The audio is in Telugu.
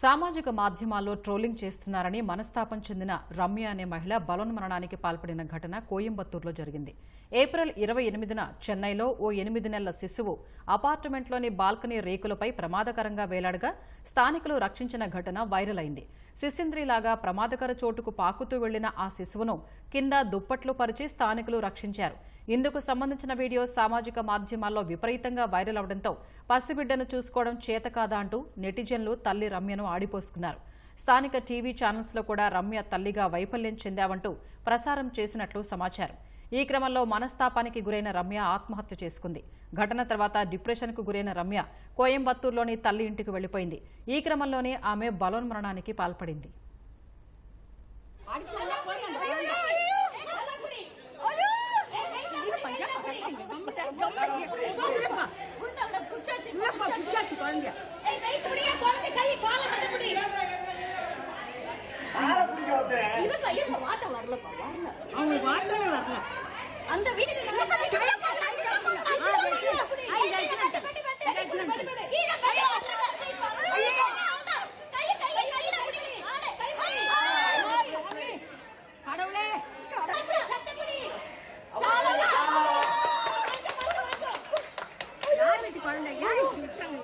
సామాజిక మాధ్యమాల్లో ట్రోలింగ్ చేస్తున్నారని మనస్తాపం చెందిన రమ్య అనే మహిళ బలోన్మరణానికి పాల్పడిన ఘటన కోయంబత్తూరులో జరిగింది. ఏప్రిల్ ఇరవై ఎనిమిదిన చెన్నైలో ఓ ఎనిమిది నెలల శిశువు అపార్ట్మెంట్లోని బాల్కనీ రేకులపై ప్రమాదకరంగా వేలాడగా స్థానికులు రక్షించిన ఘటన వైరల్ అయింది. శిశింద్రిలాగా ప్రమాదకర చోటుకు పాకుతూ వెళ్ళిన ఆ శిశువును కింద దుప్పట్లు పరిచి స్థానికులు రక్షించారు. ఇందుకు సంబంధించిన వీడియో సామాజిక మాధ్యమాల్లో విపరీతంగా వైరల్ అవడంతో పసిబిడ్డను చూసుకోవడం చేత కాదా అంటూ నెటిజన్లు తల్లి రమ్యను ఆడిపోసుకున్నారు. స్థానిక టీవీ ఛానల్స్లో కూడా రమ్య తల్లిగా వైఫల్యం చెందావంటూ ప్రసారం చేసినట్లు సమాచారం. ఈ క్రమంలో మనస్తాపానికి గురైన రమ్య ఆత్మహత్య చేసుకుంది. ఘటన తర్వాత డిప్రెషన్కు గురైన రమ్య కోయంబత్తూరులోని తల్లి ఇంటికి వెళ్ళిపోయింది ఈ క్రమంలోనే ఆమె బలోన్మరణానికి పాల్పడింది. ஐயோ வாட்டம் வரல அவங்க வாட்டமே வரல. அந்த வீட்டுக்கு கடவுளே. குழந்தை யார் விட்டாங்க